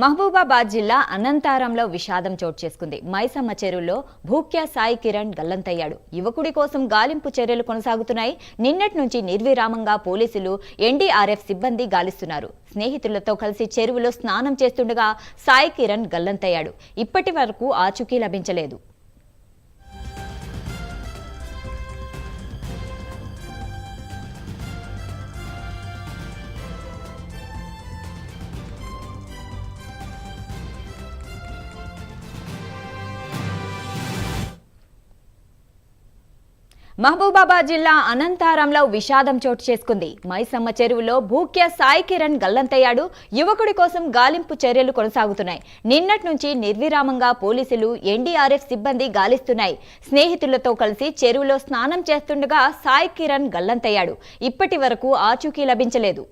మహబూబాబాద్ జిల్లా అనంతారంలో విషాదం చోటు చేసుకుంది. మైసమ్మ చెరువులో భూక్యా సాయి కిరణ్ గల్లంతయ్యాడు. యువకుడి కోసం గాలింపు చర్యలు కొనసాగుతున్నాయి. నిన్నటి నుంచి నిర్విరామంగా పోలీసులు ఎన్డీఆర్ఎఫ్ సిబ్బంది గాలిస్తున్నారు. స్నేహితులతో కలిసి చెరువులో స్నానం చేస్తుండగా సాయి కిరణ్ గల్లంతయ్యాడు. ఇప్పటి వరకు ఆచూకీ లభించలేదు. మహబూబాబాద్ జిల్లా అనంతారంలో విషాదం చోటు చేసుకుంది. మైసమ్మ చెరువులో భూక్య సాయి కిరణ్ గల్లంతయ్యాడు. యువకుడి కోసం గాలింపు చర్యలు కొనసాగుతున్నాయి. నిన్నటి నుంచి నిర్విరామంగా పోలీసులు ఎన్డీఆర్ఎఫ్ సిబ్బంది గాలిస్తున్నాయి. స్నేహితులతో కలిసి చెరువులో స్నానం చేస్తుండగా సాయి కిరణ్ గల్లంతయ్యాడు. ఇప్పటి వరకు ఆచూకీ లభించలేదు.